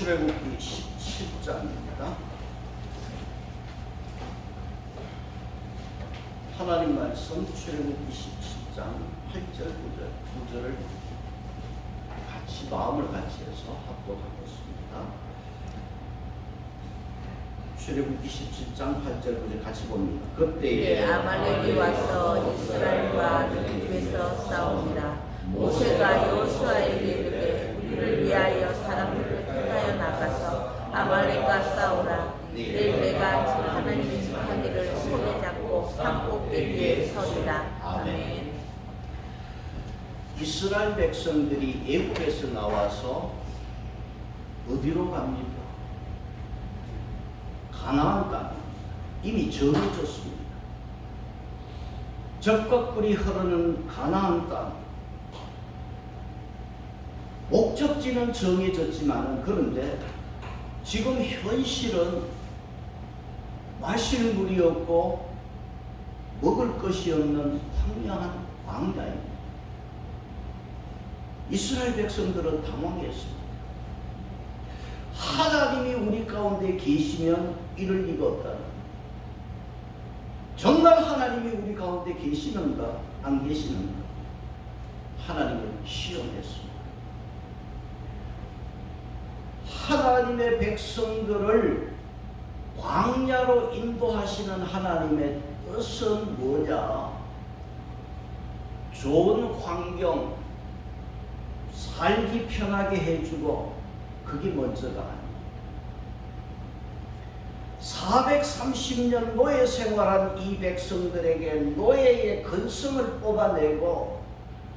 출애굽기 17장입니다. 하나님 말씀 출애굽기 17장 8절 9절 9절을 같이 마음을 같이 해서 합독하겠습니다. 출애굽기 17장 8절 9절 같이 봅니다. 그때에 예, 아말렉이 와서 이스라엘과 느낌에서 싸웁니다. 모세가 여호수아에게 이르되 우리를 위하여 사람들을 택하여 나가서 아말렉과 싸우라. 내일 내가 주 하나님의 지팡이를 손에 잡고 산꼭대기에 서리라. 아멘. 이스라엘 백성들이 애굽에서 나와서 어디로 갑니까? 가나안 땅 이미 정해졌습니다. 적과 꿀이 흐르는 가나안 땅 목적지는 정해졌지만 그런데 지금 현실은 마실 물이 없고 먹을 것이 없는 황량한 광야입니다. 이스라엘 백성들은 당황했습니다. 하나님이 우리 가운데 계시면 이럴 리가 없다. 정말 하나님이 우리 가운데 계시는가 안 계시는가 하나님을 시험했습니다. 하나님의 백성들을 광야로 인도하시는 하나님의 뜻은 뭐냐? 좋은 환경, 살기 편하게 해주고 그게 먼저가 아니에요. 430년 노예 생활한 이 백성들에게 노예의 근성을 뽑아내고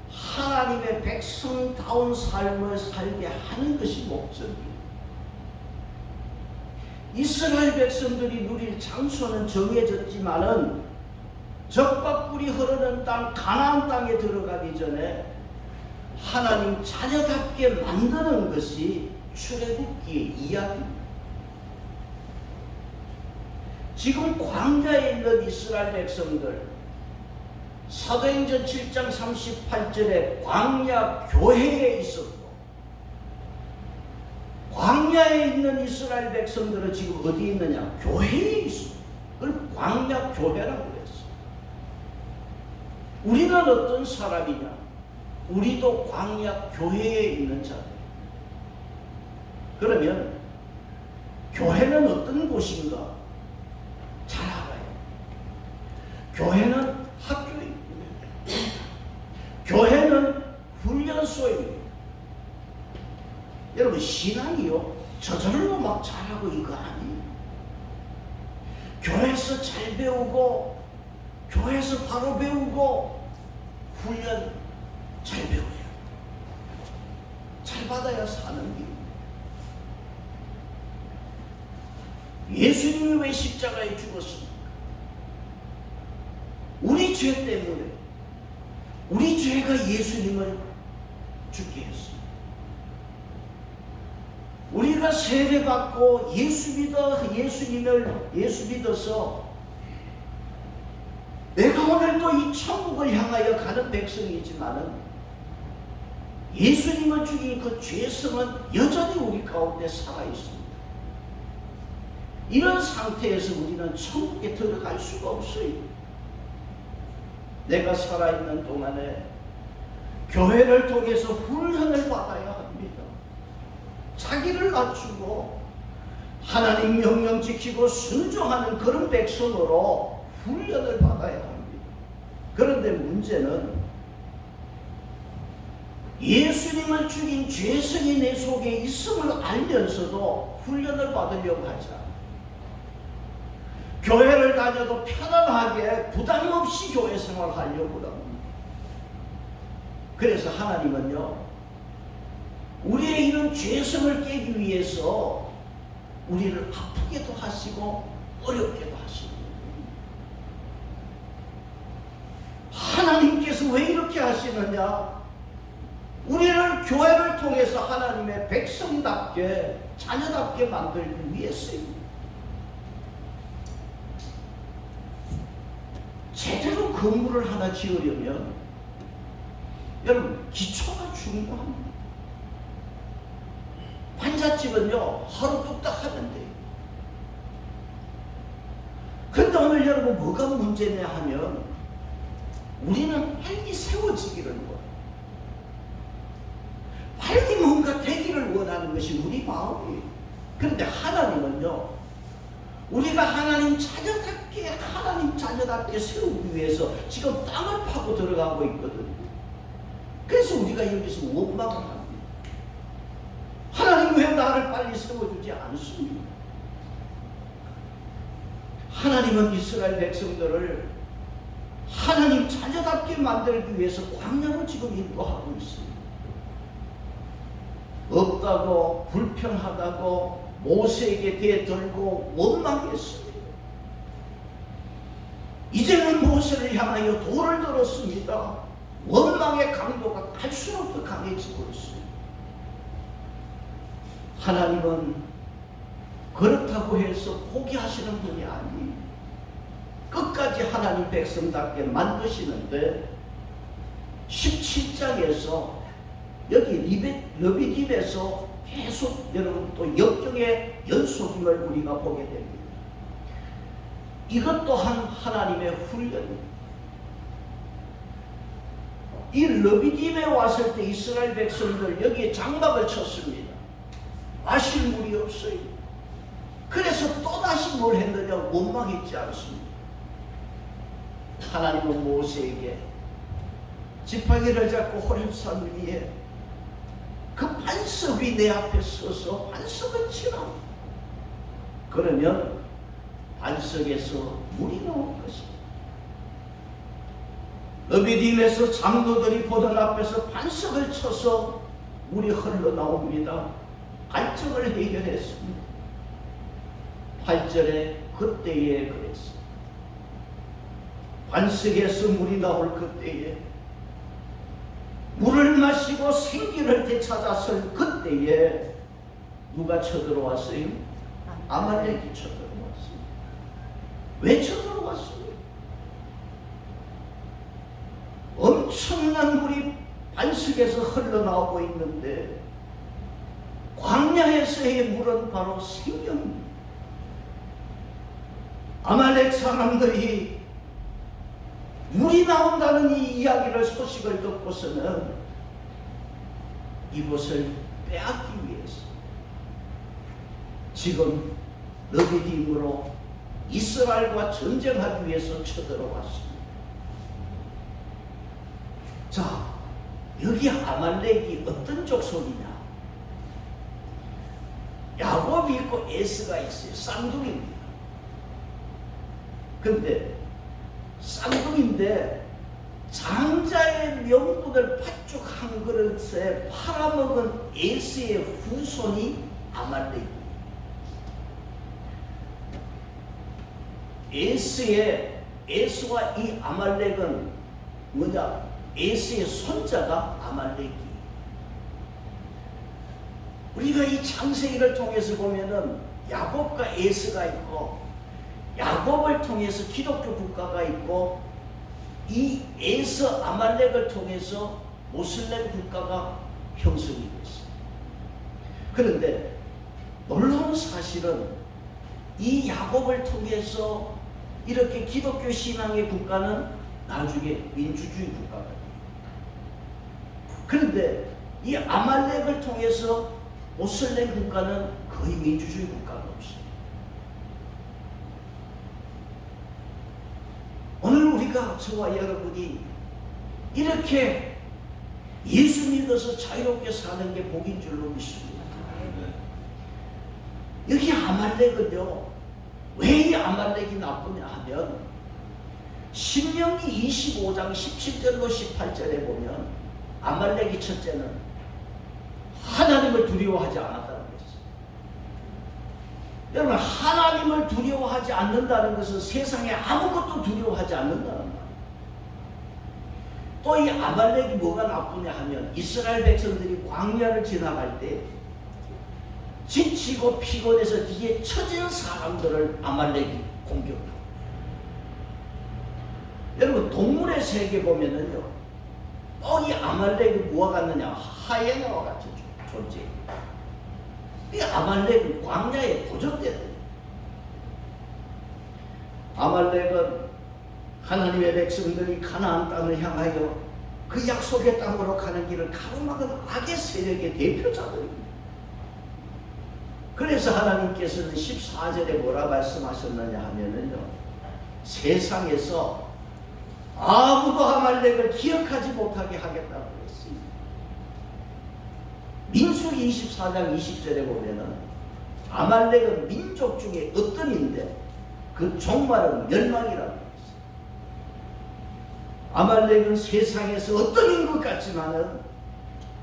하나님의 백성다운 삶을 살게 하는 것이 목적이에요. 이스라엘 백성들이 누릴 장소는 정해졌지만은 적과 꿀이 흐르는 땅 가나안 땅에 들어가기 전에 하나님 자녀답게 만드는 것이 출애굽기의 이야기입니다. 지금 광야에 있는 이스라엘 백성들 사도행전 7장 38절에 광야 교회에 있었고 광야에 있는 이스라엘 백성들은 지금 어디에 있느냐? 교회에 있어. 그걸 광야 교회라고 그랬어. 우리는 어떤 사람이냐? 우리도 광야 교회에 있는 자들. 그러면 교회는 어떤 곳인가? 잘 알아요. 교회는 학교입니다. 교회는 훈련소입니다. 여러분 신앙이요 저절로 막 잘하고 이거 아니에요. 교회에서 잘 배우고 교회에서 바로 배우고 훈련 잘 배워요. 잘 받아야 사는 길. 예수님이 왜 십자가에 죽었습니까? 우리 죄 때문에 우리 죄가 예수님을 죽게 했습니다. 우리가 세례 받고 예수 믿어 예수님을 예수 믿어서 내가 오늘 또이 천국을 향하여 가는 백성이지만은 예수님을 죽인 그 죄성은 여전히 우리 가운데 살아 있습니다. 이런 상태에서 우리는 천국에 들어갈 수가 없어요. 내가 살아있는 동안에 교회를 통해서 훈련을 합니다. 자기를 낮추고 하나님 명령 지키고 순종하는 그런 백성으로 훈련을 받아야 합니다. 그런데 문제는 예수님을 죽인 죄성이 내 속에 있음을 알면서도 훈련을 받으려고 하지 않아요. 교회를 다녀도 편안하게 부담 없이 교회 생활하려고 합니다. 그래서 하나님은요, 우리의 이런 죄성을 깨기 위해서 우리를 아프게도 하시고 어렵게도 하시고 하나님께서 왜 이렇게 하시느냐? 우리를 교회를 통해서 하나님의 백성답게 자녀답게 만들기 위해서입니다. 제대로 건물을 하나 지으려면 여러분 기초가 중요합니다. 부잣집은요 하루 뚝딱 하면 돼요. 근데 오늘 여러분 뭐가 문제냐 하면 우리는 빨리 세워지기를 원해. 빨리 뭔가 되기를 원하는 것이 우리 마음이에요. 그런데 하나님은요, 우리가 하나님 자녀답게, 하나님 자녀답게 세우기 위해서 지금 땅을 파고 들어가고 있거든요. 그래서 우리가 여기서 원망을 합니다. 왜 나를 빨리 세워주지 않습니까? 하나님은 이스라엘 백성들을 하나님 자녀답게 만들기 위해서 광야로 지금 인도하고 있습니다. 없다고 불평하다고 모세에게 대들고 원망했습니다. 이제는 모세를 향하여 돌을 들었습니다. 원망의 강도가 갈수록 더 강해지고 있습니다. 하나님은 그렇다고 해서 포기하시는 분이 아니에요. 끝까지 하나님 백성답게 만드시는데 17장에서 여기 리베, 러비딤에서 계속 여러분 또 역경의 연속임을 우리가 보게 됩니다. 이것 또한 하나님의 훈련입니다. 이 러비딤에 왔을 때 이스라엘 백성들 여기에 장막을 쳤습니다. 마실 물이 없어요. 그래서 또다시 뭘 했느냐 원망했지 않습니다. 하나님은 모세에게 지팡이를 잡고 호렙산 위에 그 반석 위내 앞에 서서 반석을 치라. 그러면 반석에서 물이 나올 것이다. 너비딤에서 장로들이 보던 앞에서 반석을 쳐서 물이 흘러나옵니다. 갈증을 해결했습니다. 8절에 그때에 그랬습니다. 반석에서 물이 나올 그때에 물을 마시고 생기를 되찾았을 그때에 누가 쳐들어왔어요? 아말렉이 쳐들어왔어요. 왜 쳐들어왔어요? 엄청난 물이 반석에서 흘러나오고 있는데 광야에서의 물은 바로 생명입니다. 아말렉 사람들이 물이 나온다는 이 이야기를 소식을 듣고서는 이곳을 빼앗기 위해서 지금 너비딤으로 이스라엘과 전쟁하기 위해서 쳐들어왔습니다. 자, 여기 아말렉이 어떤 족속이냐? 야곱이 있고 에스가 있어요. 쌍둥이입니다. 근데 쌍둥이인데 장자의 명분을 팥죽 한 그릇에 팔아먹은 에스의 후손이 아말렉입니다. 에스의 에스와 이 아말렉은 뭐냐? 에스의 손자가 아말렉이. 우리가 이 창세기를 통해서 보면은 야곱과 에스가 있고 야곱을 통해서 기독교 국가가 있고 이 에스 아말렉을 통해서 모슬렘 국가가 형성이 됐어요. 그런데 놀라운 사실은 이 야곱을 통해서 이렇게 기독교 신앙의 국가는 나중에 민주주의 국가가 돼요. 그런데 이 아말렉을 통해서 모슬렘 국가는 거의 민주주의 국가가 없어요. 오늘 우리가 저와 여러분이 이렇게 예수 믿어서 자유롭게 사는 게 복인 줄로 믿습니다. 여기 아말렉은요, 왜 이 아말렉이 나쁘냐 하면, 신명기 25장 17절로 18절에 보면, 아말렉이 첫째는 하나님을 두려워하지 않았다는 것이죠. 여러분, 하나님을 두려워하지 않는다는 것은 세상에 아무것도 두려워하지 않는다는 말이에요. 또 이 아말렉이 뭐가 나쁘냐 하면 이스라엘 백성들이 광야를 지나갈 때 지치고 피곤해서 뒤에 처진 사람들을 아말렉이 공격하고 여러분 동물의 세계 보면은요 또 이 아말렉이 뭐와 같느냐 하이에나와 같은 존재 이 아말렉은 광야에 도전되는 아말렉은 하나님의 백성들이 가나안 땅을 향하여 그 약속의 땅으로 가는 길을 가로막은 악의 세력의 대표자들입니다. 그래서 하나님께서는 14절에 뭐라 말씀하셨느냐 하면은요. 세상에서 아무도 아말렉을 기억하지 못하게 하겠다고 했습니다. 민수기 24장 20절에 보면은 아말렉은 민족 중에 어떤인데 그 종말은 멸망이라고 했어요. 아말렉은 세상에서 어떤인 것 같지만은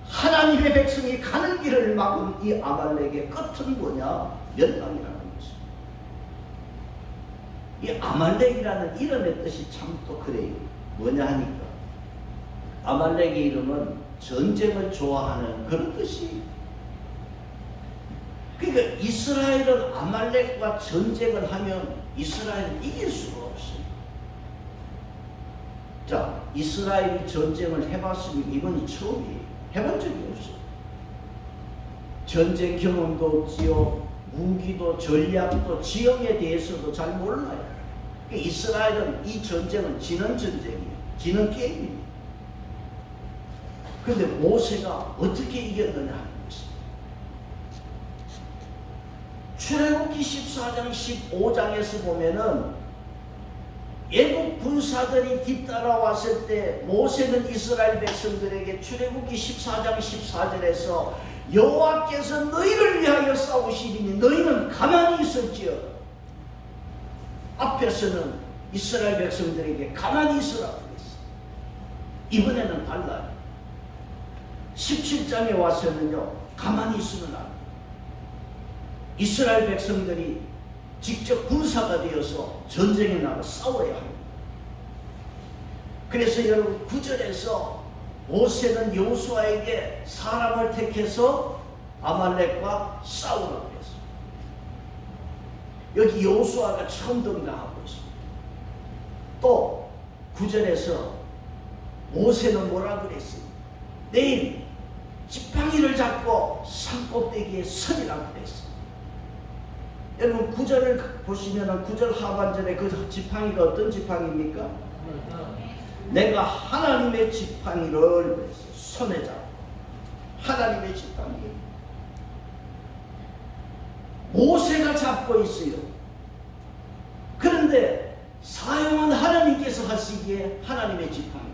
하나님의 백성이 가는 길을 막은 이 아말렉의 끝은 뭐냐? 멸망이라는 것입니다. 이 아말렉이라는 이름의 뜻이 참 또 그래요. 뭐냐 하니까 아말렉의 이름은 전쟁을 좋아하는 그런 뜻이에요. 그러니까 이스라엘은 아말렉과 전쟁을 하면 이스라엘은 이길 수가 없어요. 자, 이스라엘이 전쟁을 해봤으면 이번이 처음이에요. 해본 적이 없어요. 전쟁 경험도 없지요. 무기도 전략도 지형에 대해서도 잘 몰라요. 그 이스라엘은 이 전쟁은 지는 전쟁이에요. 지는 게임이에요. 근데 모세가 어떻게 이겼느냐 하는 것입니다. 출애굽기 14장 15장에서 보면은 애국 군사들이 뒤따라왔을 때 모세는 이스라엘 백성들에게 출애굽기 14장 14절에서 여호와께서 너희를 위하여 싸우시리니 너희는 가만히 있을지어 앞에서는 이스라엘 백성들에게 가만히 있으라 그랬어. 이번에는 달라요. 17장에 와서는요 가만히 있으면 안 돼. 이스라엘 백성들이 직접 군사가 되어서 전쟁에 나가 싸워야 합니다. 그래서 여러분 구절에서 모세는 여호수아에게 사람을 택해서 아말렉과 싸우라고 했어요. 여기 여호수아가 처음 등장하고 있습니다. 또 구절에서 모세는 뭐라 그랬어요? 내일 지팡이를 잡고 산꼭대기에 서리라고 그랬어요. 여러분 구절을 보시면 구절 하반절에 그 지팡이가 어떤 지팡이입니까? 내가 하나님의 지팡이를 손에 잡고 하나님의 지팡이 모세가 잡고 있어요. 그런데 사용은 하나님께서 하시기에 하나님의 지팡이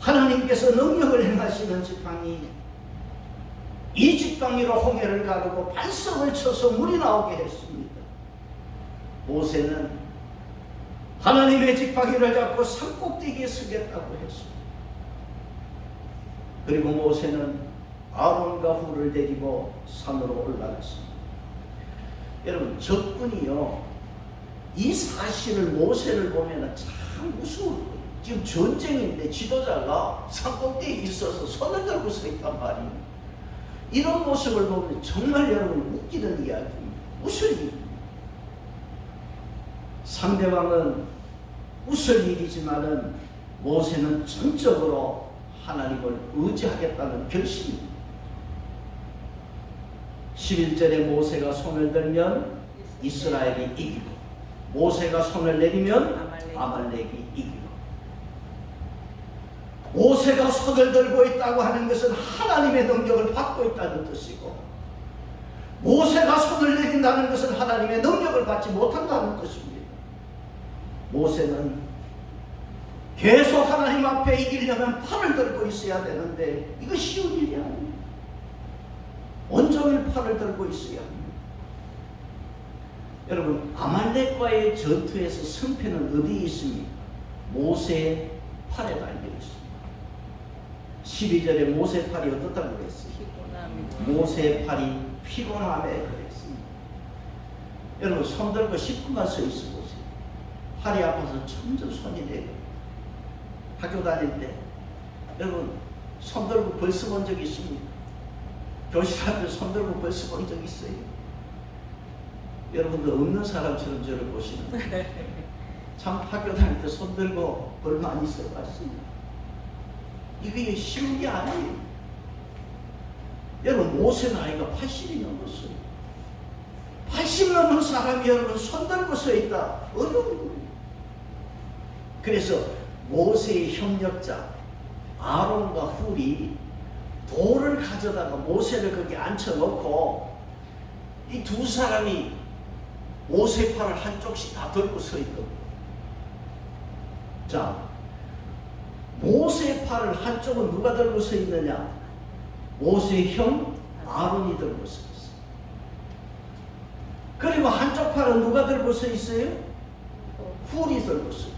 하나님께서 능력을 행하시는 지팡이 이 지팡이로 홍해를 가르고 반석을 쳐서 물이 나오게 했습니다. 모세는 하나님의 지팡이를 잡고 산꼭대기에 서겠다고 했습니다. 그리고 모세는 아론과 후를 데리고 산으로 올라갔습니다. 여러분 적군이요 이 사실을 모세를 보면 참 무서울 거예요. 지금 전쟁인데 지도자가 산꼭대기에 있어서 손을 들고 서 있단 말이에요. 이런 모습을 보면 정말 여러분 웃기는 이야기입니다. 웃을 일입니다. 상대방은 웃을 일이지만은 모세는 전적으로 하나님을 의지하겠다는 결심입니다. 11절에 모세가 손을 들면 이스라엘이 이기고 모세가 손을 내리면 아말렉. 아말렉이 이기고 모세가 손을 들고 있다고 하는 것은 하나님의 능력을 받고 있다는 뜻이고 모세가 손을 내린다는 것은 하나님의 능력을 받지 못한다는 뜻입니다. 모세는 계속 하나님 앞에 이기려면 팔을 들고 있어야 되는데 이거 쉬운 일이 아니에요. 온종일 팔을 들고 있어야 합니다. 여러분 아말렉과의 전투에서 승패는 어디에 있습니까? 모세의 팔에 달려 있습니다. 12절에 모세 팔이 어떻다고 그랬어요? 모세의 팔이 피곤함에 그랬습니다. 여러분 손 들고 10분만 서 있어 보세요. 팔이 아파서 점점 손이 내려. 학교 다닐 때 여러분 손 들고 벌써 본 적 있습니까? 교실 앞에 손 들고 벌써 본 적 있어요? 여러분도 없는 사람처럼 저를 보시는. 참 학교 다닐 때 손 들고 벌 많이 써봤습니다. 이게 쉬운 게 아니에요. 여러분 모세 나이가 80이 넘었어요. 80 넘은 사람이 여러분 손 들고 서 있다. 어려운 거예요. 그래서 모세의 협력자 아론과 훌이 돌을 가져다가 모세를 거기 앉혀놓고 이 두 사람이 모세 팔을 한쪽씩 다 들고 서 있거든요. 자, 모세 팔을 한쪽은 누가 들고 서 있느냐? 모세의 형 아론이 들고 서 있어요. 그리고 한쪽 팔은 누가 들고 서 있어요? 훌이 들고 서 있어요.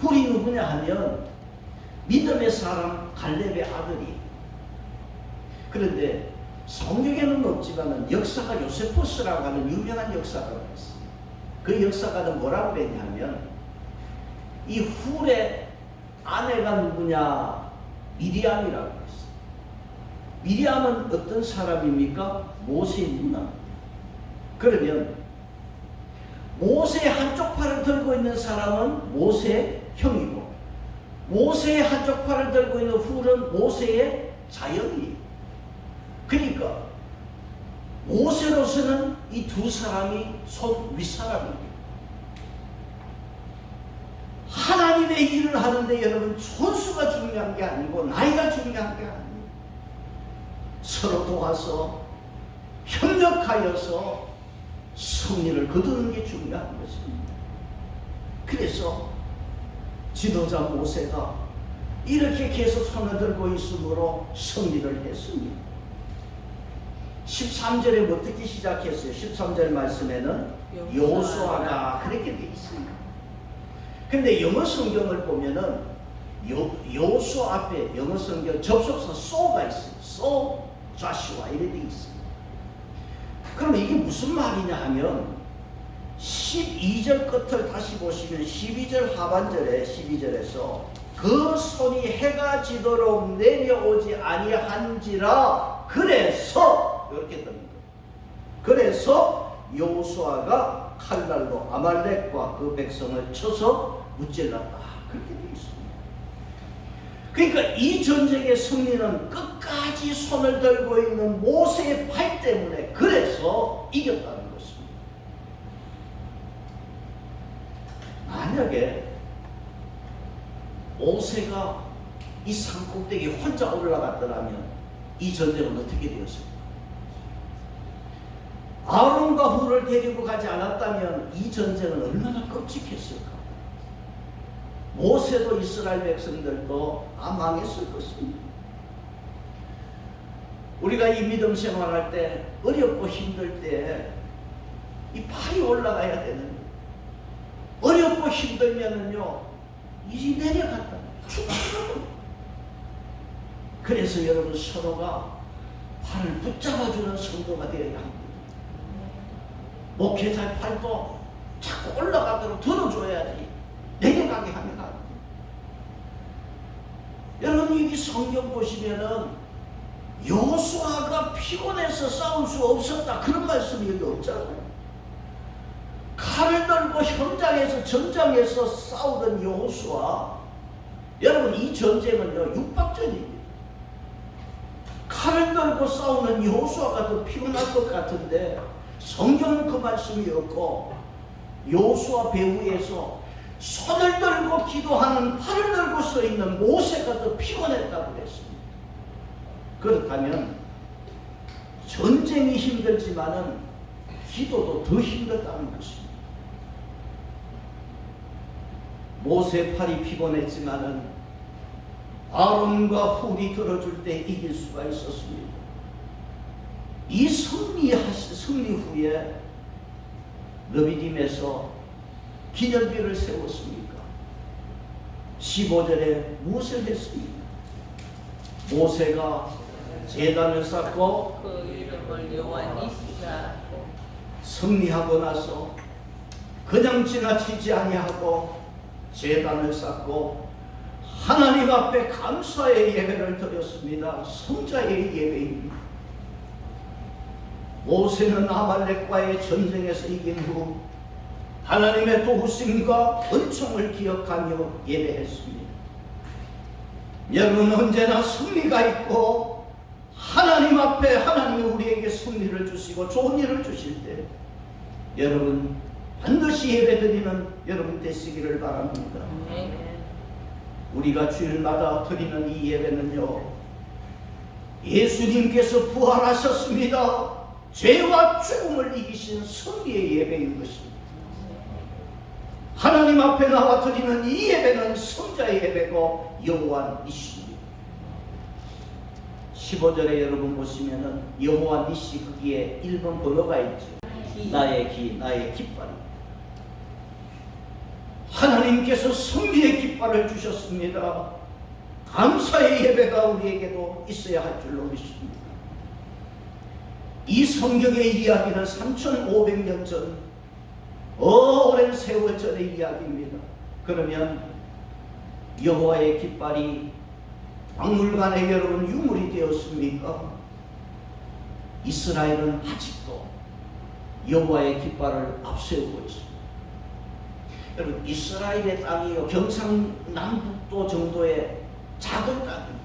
훌이 누구냐 하면 믿음의 사람 갈렙의 아들이. 그런데 성경에는 없지만은 역사가 요세포스라고 하는 유명한 역사가가 있어요. 그 역사가는 뭐라고 그랬냐면 이 훌의 아내가 누구냐 미리암이라고 했어요. 미리암은 어떤 사람입니까? 모세의 누나. 그러면 모세의 한쪽 팔을 들고 있는 사람은 모세의 형이고 모세의 한쪽 팔을 들고 있는 훌은 모세의 자연이에요. 그러니까 모세로서는 이 두 사람이 손 윗사람입니다. 하나님의 일을 하는데 여러분 손수가 중요한 게 아니고 나이가 중요한 게 아니에요. 서로 도와서 협력하여서 승리를 거두는 게 중요한 것입니다. 그래서 지도자 모세가 이렇게 계속 손을 들고 있으므로 승리를 했습니다. 13절에 어떻게 시작했어요? 13절 말씀에는 요수아가 그렇게 돼 있습니다. 근데 영어 성경을 보면은 요, 요수 앞에 영어 성경 접속사 so가 있어요. so, Joshua 이렇게 돼 있어요. 그럼 이게 무슨 말이냐 하면 12절 끝을 다시 보시면 12절 하반절에 12절에서 그 손이 해가 지도록 내려오지 아니한지라 그래서 이렇게 듭니다. 그래서 요수아가 칼날로 아말렉과 그 백성을 쳐서 무찔렀다. 그렇게 되어 있습니다. 그러니까 이 전쟁의 승리는 끝까지 손을 들고 있는 모세의 팔 때문에 그래서 이겼다는 것입니다. 만약에 모세가 이 산꼭대기 혼자 올라갔더라면 이 전쟁은 어떻게 되었을까? 아론과 후를 데리고 가지 않았다면 이 전쟁은 얼마나 끔찍했을까? 모세도 이스라엘 백성들도 다 망했을 것입니다. 우리가 이 믿음 생활할 때 어렵고 힘들 때 이 팔이 올라가야 되는 어렵고 힘들면은요 이 내려간다. 그래서 여러분 서로가 팔을 붙잡아주는 성도가 되어야 합니다. 목회자 팔도 자꾸 올라가도록 들어줘야지 내려가게 하면. 여러분 이 성경 보시면은 여수아가 피곤해서 싸울 수 없었다 그런 말씀이 여기 없잖아요. 칼을 들고 현장에서 전장에서 싸우던 여호수아 여러분 이 전쟁은요 육박전입니다. 칼을 들고 싸우는 여호수아가 더 피곤할 것 같은데 성경은 그 말씀이 없고 여호수아 배후에서 손을 들고 기도하는 팔을 들고 서 있는 모세가 더 피곤했다고 그랬습니다. 그렇다면 전쟁이 힘들지만은 기도도 더 힘들다는 것입니다. 모세 팔이 피곤했지만은 아론과 훌이 들어줄 때 이길 수가 있었습니다. 이 승리하시 승리 후에 너비딤에서 기념비를 세웠습니까? 15절에 무엇을 했습니까? 모세가 제단을 쌓고 그 승리하고 나서 그냥 지나치지 아니하고 제단을 쌓고 하나님 앞에 감사의 예배를 드렸습니다. 성자의 예배입니다. 모세는 아말렉과의 전쟁에서 이긴 후 하나님의 도우심과 은총을 기억하며 예배했습니다. 여러분 언제나 승리가 있고 하나님 앞에 하나님이 우리에게 승리를 주시고 좋은 일을 주실 때 여러분 반드시 예배드리는 여러분 되시기를 바랍니다. 우리가 주일마다 드리는 이 예배는요, 예수님께서 부활하셨습니다. 죄와 죽음을 이기신 승리의 예배인 것입니다. 하나님 앞에 나와 드리는 이 예배는 성자의 예배고 여호와 니시입니다. 15절에 여러분 보시면은 여호와 니시 거기에 1번 번호가 있죠. 기. 나의 기, 나의 깃발. 하나님께서 승리의 깃발을 주셨습니다. 감사의 예배가 우리에게도 있어야 할 줄로 믿습니다. 이 성경의 이야기는 3,500년 전, 오랜 세월 전의 이야기입니다. 그러면 여호와의 깃발이 박물관에 여러분 유물이 되었습니까? 이스라엘은 아직도 여호와의 깃발을 앞세우고 있습니다. 여러분 이스라엘의 땅이요 경상남북도 정도의 작은 땅입니다.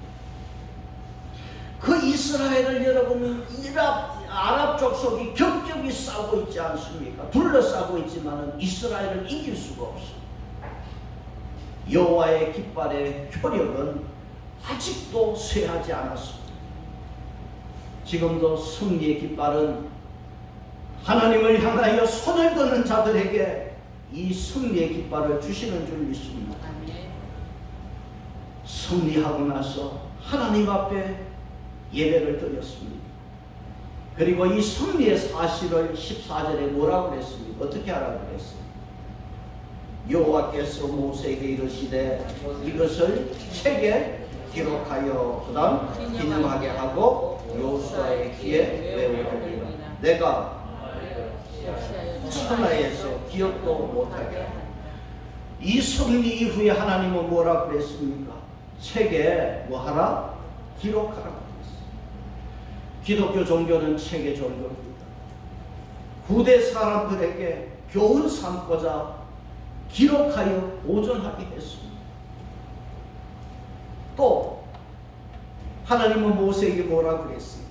그 이스라엘을 여러분 이랍 아랍 족속이 겹겹이 싸고 있지 않습니까? 둘러싸고 있지만은 이스라엘을 이길 수가 없습니다. 여호와의 깃발의 효력은 아직도 쇠하지 않았습니다. 지금도 승리의 깃발은 하나님을 향하여 손을 드는 자들에게 이 승리의 깃발을 주시는 줄 믿습니다. 승리하고 나서 하나님 앞에 예배를 드렸습니다. 그리고 이 승리의 사실을 14절에 뭐라고 그랬습니까? 어떻게 하라고 그랬어요? 여호와께서 모세에게 이르시되 이것을 책에 기록하여 그다음 기념하게 하고 여호수아의 귀에 외우리라. 내가 천하에서 기억도 못하게. 이 승리 이후에 하나님은 뭐라 그랬습니까? 책에 뭐 하라? 기록하라. 기독교 종교는 책의 종교입니다. 후대 사람들에게 교훈 삼고자 기록하여 보존하게 했습니다. 또 하나님은 모세에게 뭐라 그랬어요?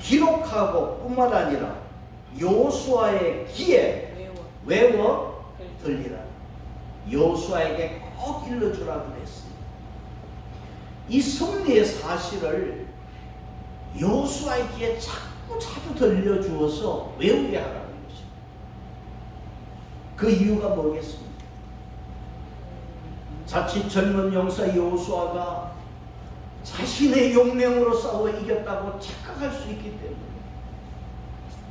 기록하고 뿐만 아니라 요수아의 귀에 외워. 들리라. 여호수아에게 꼭 일러주라 그랬어요. 이 승리의 사실을 여호수아의 귀에 자꾸 자주 들려주어서 외우게 하라는 것입니다. 그 이유가 뭐겠습니까? 자칫 젊은 용사 여호수아가 자신의 용맹으로 싸워 이겼다고 착각할 수 있기 때문에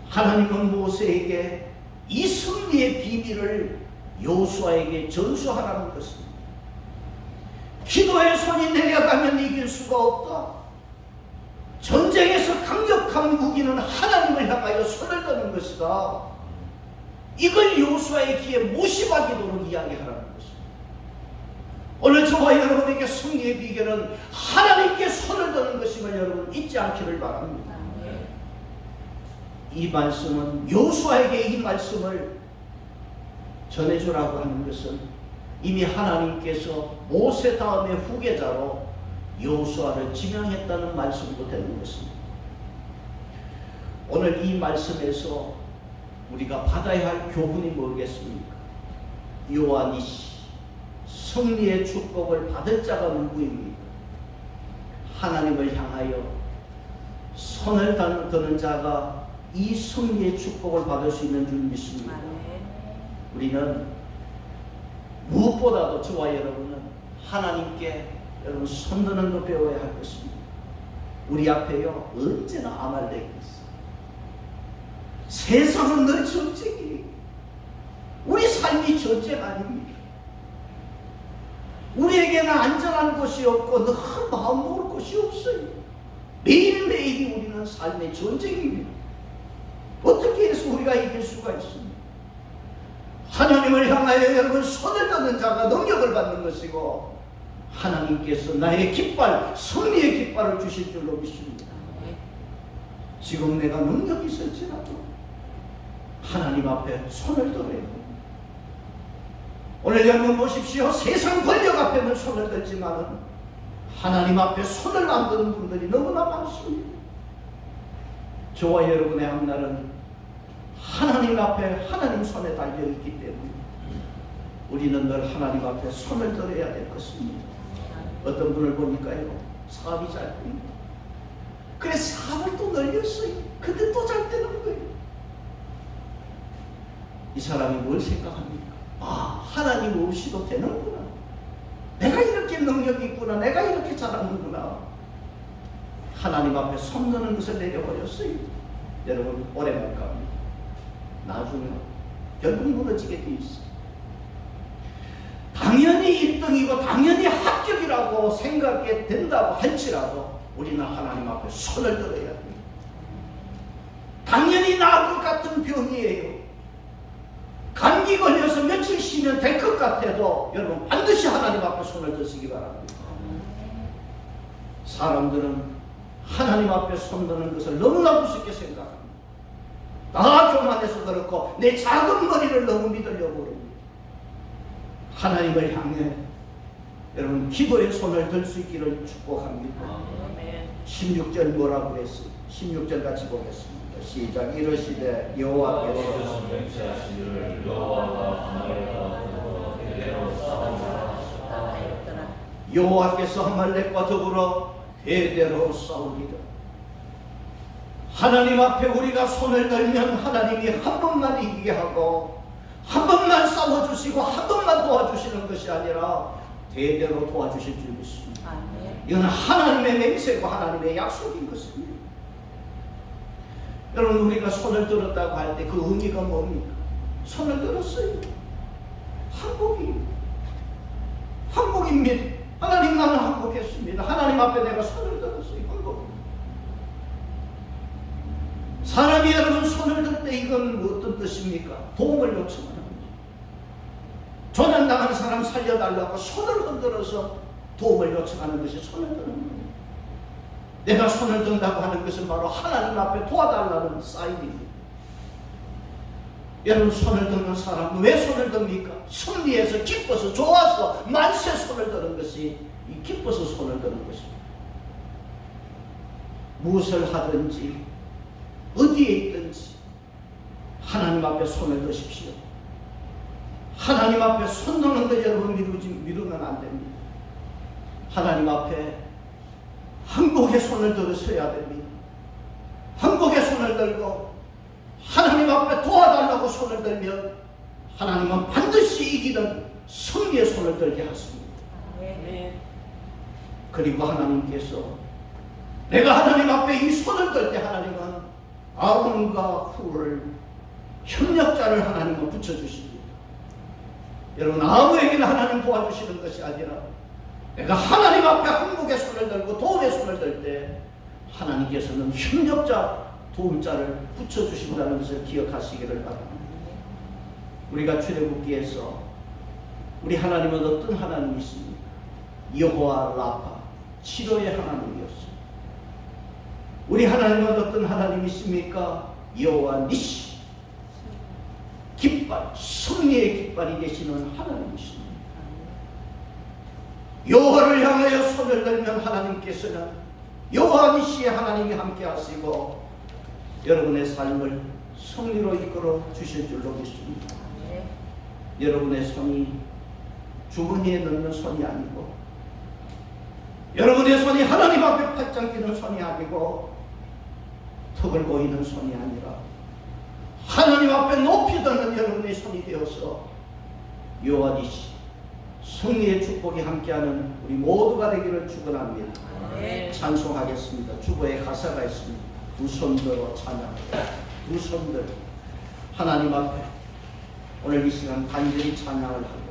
하나님은 모세에게 이 승리의 비밀을 여호수아에게 전수하라는 것입니다. 기도의 손이 내려가면 이길 수가 없다. 전쟁에서 강력한 무기는 하나님을 향하여 손을 드는 것이다. 이걸 여호수아의 귀에 모시박이도록 이야기하라는 것입니다. 오늘 저와 여러분에게 승리의 비결은 하나님께 손을 드는 것임을 여러분 잊지 않기를 바랍니다. 이 말씀은 여호수아에게 이 말씀을 전해주라고 하는 것은 이미 하나님께서 모세 다음의 후계자로 여호수아를 지명했다는 말씀도 되는 것입니다. 오늘 이 말씀에서 우리가 받아야 할 교훈이 뭐겠습니까? 요한이시 승리의 축복을 받을 자가 누구입니까? 하나님을 향하여 단- 드는 자가 이 승리의 축복을 받을 수 있는 줄 믿습니다. 우리는 무엇보다도 저와 여러분은 하나님께 여러분 손드는 거 배워야 할 것입니다. 우리 앞에요 언제나 아말렉이 있어. 세상은 늘 전쟁이. 우리 삶이 전쟁 아닙니까? 우리에게는 안전한 곳이 없고 늘 마음 먹을 곳이 없어요. 매일매일이 우리는 삶의 전쟁입니다. 어떻게 해서 우리가 이길 수가 있습니까? 하나님을 향하여 여러분 손을 드는 자가 능력을 받는 것이고 하나님께서 나의 깃발, 승리의 깃발을 주실 줄로 믿습니다. 지금 내가 능력이 있을지라도 하나님 앞에 손을 됩니다. 오늘 여러분 보십시오. 세상 권력 앞에는 손을 들지만은 하나님 앞에 손을 안 드는 분들이 너무나 많습니다. 저와 여러분의 앞날은 하나님 앞에 하나님 손에 달려 있기 때문에 우리는 늘 하나님 앞에 손을 들어야 될 것입니다. 어떤 분을 보니까요 사업이 잘 됩니다. 그래 사업을 또 늘렸어요. 근데 또 잘 되는 거예요. 이 사람이 뭘 생각합니까? 아 하나님 없이도 되는구나. 내가 이렇게 능력이 있구나. 내가 이렇게 잘하는구나. 하나님 앞에 손드는 것을 내려버렸어요. 여러분 오래 못 갑니다. 나중에 결국 무너지게 돼 있어요. 당연히 1등이고 당연히 합격이라고 생각이 된다고 할지라도 우리는 하나님 앞에 손을 들어야 됩니다. 당연히 나을 것 같은 병이에요. 감기 걸려서 며칠 쉬면 될 것 같아도 여러분 반드시 하나님 앞에 손을 드시기 바랍니다. 사람들은 하나님 앞에 손드는 것을 너무나 무섭게 생각합니다. 나 교만해서 그렇고 내 작은 머리를 너무 믿으려고 그럽니다. 하나님을 향해 여러분 기도의 손을 들 수 있기를 축복합니다. 아멘. 16절 뭐라고 그랬어요? 16절 같이 보겠습니다. 시작 이러시되 여호와께서. 여호와께서 아말렉과 더불어 대대로 싸우리라. 하나님 앞에 우리가 손을 들면 하나님이 한 번만 이기게 하고 한 번만 싸워주시고 한 번만 도와주시는 것이 아니라 대대로 도와주실 줄 믿습니다. 아멘. 이건 하나님의 맹세고 하나님의 약속인 것입니다. 여러분 우리가 손을 들었다고 할 때 그 의미가 뭡니까? 손을 들었어요. 항복이 항복입니다. 하나님 나는 항복했습니다. 하나님 앞에 내가 손을 들었어요. 항복. 사람이 여러분 손을 들 때 이건 어떤 뜻입니까? 도움을 요청하는 거죠. 조난당하는 사람 살려달라고 손을 흔들어서 도움을 요청하는 것이 손을 드는 거예요. 내가 손을 든다고 하는 것은 바로 하나님 앞에 도와달라는 사인입니다. 여러분 손을 드는 사람은 왜 손을 듭니까? 승리해서 기뻐서 좋아서 만세 손을 드는 것이 이 기뻐서 손을 드는 것입니다. 무엇을 하든지 어디에 있든지 하나님 앞에 손을 드십시오. 하나님 앞에 손 드는 것 여러분 미루지, 미루면 안 됩니다. 하나님 앞에 한국의 손을 들으셔야 됩니다. 한국의 손을 들고 하나님 앞에 도와달라고 손을 들면 하나님은 반드시 이기는 승리의 손을 들게 하십니다. 그리고 하나님께서 내가 하나님 앞에 이 손을 들 때 하나님은 아론과 후를 협력자를 하나님은 붙여주십니다. 여러분 아무에게나 하나님 도와주시는 것이 아니라 내가 하나님 앞에 한국의 손을 들고 도움의 손을 들 때 하나님께서는 협력자 도움자를 붙여주신다는 것을 기억하시기를 바랍니다. 우리가 출애굽기에서 우리 하나님은 어떤 하나님이십니까? 여호와 라파 치료의 하나님이었어요. 우리 하나님은 어떤 하나님이십니까? 여호와 니시 깃발 승리의 깃발이 되시는 하나님이십니다. 여호와를 향하여 손을 들면 하나님께서는 여호와 니시의 하나님이 함께 하시고 여러분의 삶을 승리로 이끌어 주실 줄로 믿습니다. 여러분의 손이 주머니에 넣는 손이 아니고 여러분의 손이 하나님 앞에 팔짱 끼는 손이 아니고 턱을 보이는 손이 아니라 하나님 앞에 높이 드는 여러분의 손이 되어서 요한이시 승리의 축복이 함께하는 우리 모두가 되기를 축원합니다. 아멘. 찬송하겠습니다. 주보에 가사가 있습니다. 두 손들어 찬양. 두 손들 하나님 앞에 오늘 이 시간 간절히 찬양을 하겠습니다.